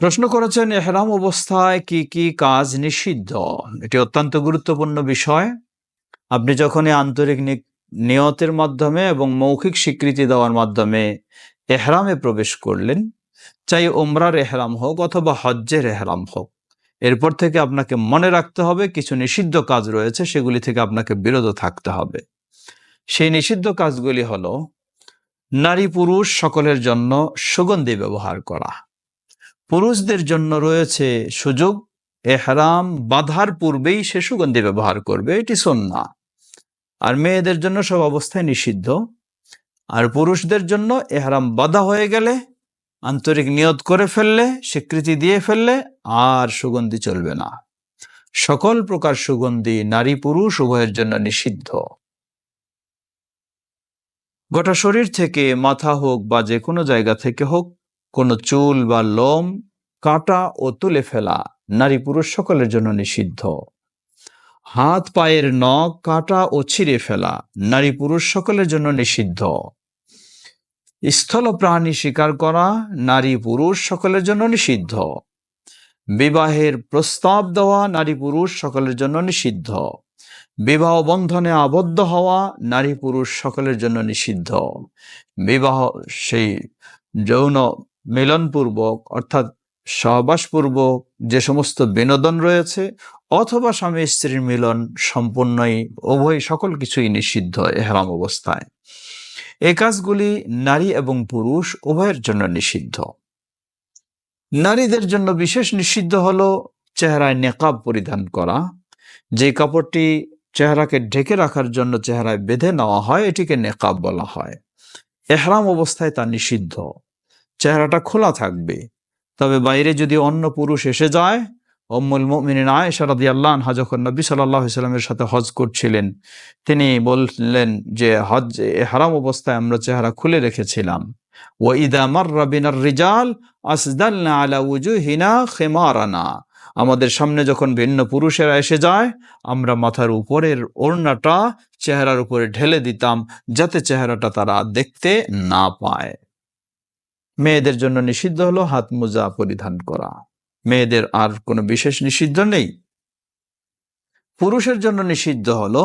প্রশ্ন করেছেন, এহরাম অবস্থায় কি কি কাজ নিষিদ্ধ? এটি অত্যন্ত গুরুত্বপূর্ণ বিষয়। আপনি যখনই আন্তরিক নিয়তের মাধ্যমে এবং মৌখিক স্বীকৃতি দেওয়ার মাধ্যমে এহরামে প্রবেশ করলেন, চাই ওমরার এহরাম হোক অথবা হজ্জের এহরাম হোক, এরপর থেকে আপনাকে মনে রাখতে হবে কিছু নিষিদ্ধ কাজ রয়েছে, সেগুলি থেকে আপনাকে বিরত থাকতে হবে। সেই নিষিদ্ধ কাজগুলি হলো নারী পুরুষ সকলের জন্য সুগন্ধি ব্যবহার করা। পুরুষদের জন্য রয়েছে সুযোগ, এহরাম, বাধার পূর্বেই সে সুগন্ধি ব্যবহার করবে, এটি সন্না আর মেয়েদের জন্য সব অবস্থায় নিষিদ্ধ। আর পুরুষদের জন্য এহরাম বাধা হয়ে গেলে, আন্তরিক নিয়ত করে ফেললে, স্বীকৃতি দিয়ে ফেললে আর সুগন্ধি চলবে না। সকল প্রকার সুগন্ধি নারী পুরুষ উভয়ের জন্য নিষিদ্ধ। গোটা শরীর থেকে মাথা হোক বা যে কোনো জায়গা থেকে হোক কোনো চুল বা লোম কাটা ও তুলে ফেলা নারী পুরুষ সকলের জন্য নিষিদ্ধ। হাত, পায়ের নখ কাটা ও ছিঁড়ে ফেলা নারী পুরুষ সকলের জন্য নিষিদ্ধ। স্থল প্রাণী শিকার করা নারী পুরুষ সকলের জন্য নিষিদ্ধ। বিবাহের প্রস্তাব দেওয়া নারী পুরুষ সকলের জন্য নিষিদ্ধ। বিবাহ বন্ধনে আবদ্ধ হওয়া নারী পুরুষ সকলের জন্য নিষিদ্ধ। বিবাহ, সেই যৌন মিলনপূর্বক, অর্থাৎ সহবাসপূর্বক যে সমস্ত বিনোদন রয়েছে, অথবা স্বামী স্ত্রীর মিলন সম্পূর্ণই উভয় সকল কিছুই নিষিদ্ধ, এহরাম অবস্থায়। এই কাজগুলি নারী এবং পুরুষ উভয়ের জন্য নিষিদ্ধ। নারীদের জন্য বিশেষ নিষিদ্ধ হলো চেহারায় নেকাব পরিধান করা। যে কাপড়টি চেহারাকে ঢেকে রাখার জন্য চেহারায় বেঁধে নেওয়া হয়, এটিকে নেকাব বলা হয়। এহরাম অবস্থায় তা নিষিদ্ধ। চেহারাটা খোলা থাকবে। তবে বাইরে যদি অন্য পুরুষ এসে যায় অম্মুল মুমিনিন আয়েশা রাদিয়াল্লাহু আনহা যখন নবী সাল্লাল্লাহু আলাইহি সাথে হজ করছিলেন, তিনি বললেন যে, হজ হারাম অবস্থায় আমরা চেহারা খুলে রেখেছিলাম। ও ইদা মাররা বিনার রিজাল আসদালনা আলা উজুহিনা খিমারানা। আমাদের সামনে যখন ভিন্ন পুরুষেরা এসে যায়, আমরা মাথার উপরের ওড়নাটা চেহারার উপরে ঢেলে দিতাম যাতে চেহারাটা তারা দেখতে না পায়। মেয়েদের জন্য নিষিদ্ধ হলো হাত মোজা পরিধান করা। মেয়েদের আর কোনো বিশেষ নিষিদ্ধ নেই। পুরুষের জন্য নিষিদ্ধ হলো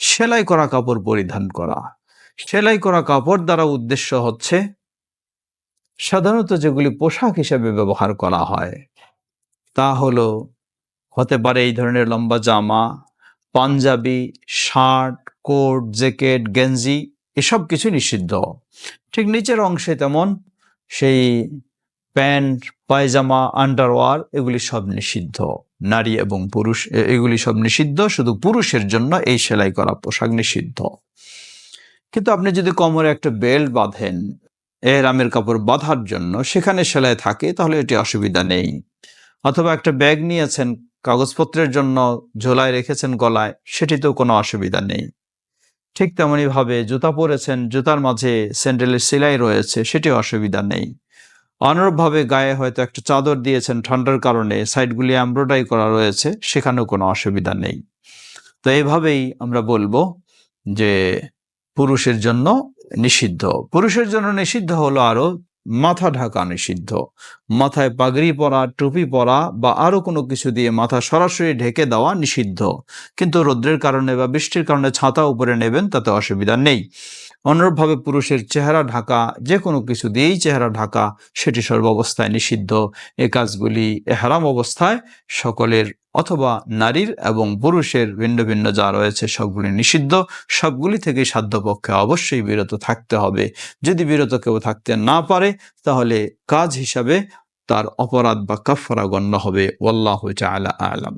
সেলাই করা কাপড় পরিধান করা। সেলাই করা কাপড় দ্বারা উদ্দেশ্য হচ্ছে সাধারণত যেগুলি পোশাক হিসেবে ব্যবহার করা হয়, তা হলো হতে পারে এই ধরনের লম্বা জামা, পাঞ্জাবি, শার্ট, কোট, জ্যাকেট, গেঞ্জি, এসব কিছু নিষিদ্ধ। ঠিক নিচের অংশে তেমন সেই প্যান্ট, পায়জামা, আন্ডারওয়ার, এগুলি সব নিষিদ্ধ। নারী এবং পুরুষ এগুলি সব নিষিদ্ধ, শুধু পুরুষের জন্য এই সেলাই করা পোশাক নিষিদ্ধ। কিন্তু আপনি যদি কোমরে একটা বেল্ট বাঁধেন এহরামের কাপড় বাঁধার জন্য সেখানে সেলাই থাকে, তাহলে এটি অসুবিধা নেই। অথবা একটা ব্যাগ নিয়েছেন, কাগজপত্রের জন্য ঝোলায় রেখেছেন গলায়, সেটিতেও কোনো অসুবিধা নেই। ঠিক তেমনি ভাবে জুতা পরেছেন, জুতার মাঝে স্যান্ডেলের সেলাই রয়েছে, সেটি অসুবিধা নেই। অনুরূপভাবে গায়ে হয়তো একটা চাদর দিয়েছেন, ঠান্ডার কারণে সাইডগুলি এমব্রয়ডারি করা রয়েছে, সেখানেও কোনো অসুবিধা নেই। তো এইভাবেই আমরা বলব যে পুরুষের জন্য নিষিদ্ধ। পুরুষের জন্য নিষিদ্ধ হলো আরও মাথা ঢাকা নিষিদ্ধ। মাথায় পাগড়ি পরা, টুপি পরা বা আরও কোনো কিছু দিয়ে মাথা সরাসরি ঢেকে দেওয়া নিষিদ্ধ। কিন্তু রৌদ্রের কারণে বা বৃষ্টির কারণে ছাতা উপরে নেবেন, তাতে অসুবিধা নেই। অনুরূপভাবে পুরুষের চেহারা ঢাকা যে কোনো কিছু দিয়েই চেহারা ঢাকা, সেটি সর্বাবস্থায় নিষিদ্ধ। এ কাজগুলি এহারাম অবস্থায় সকলের অথবা নারীর এবং পুরুষের ভিন্ন ভিন্ন যা রয়েছে সবগুলি নিষিদ্ধ, সবগুলি থেকে সাধ্যপক্ষে অবশ্যই বিরত থাকতে হবে। যদি বিরত কেউ থাকতে না পারে, তাহলে কাজ হিসাবে তার অপরাধ বা কাফারা গণ্য হবে। ওয়াল্লাহ আলা আলাম।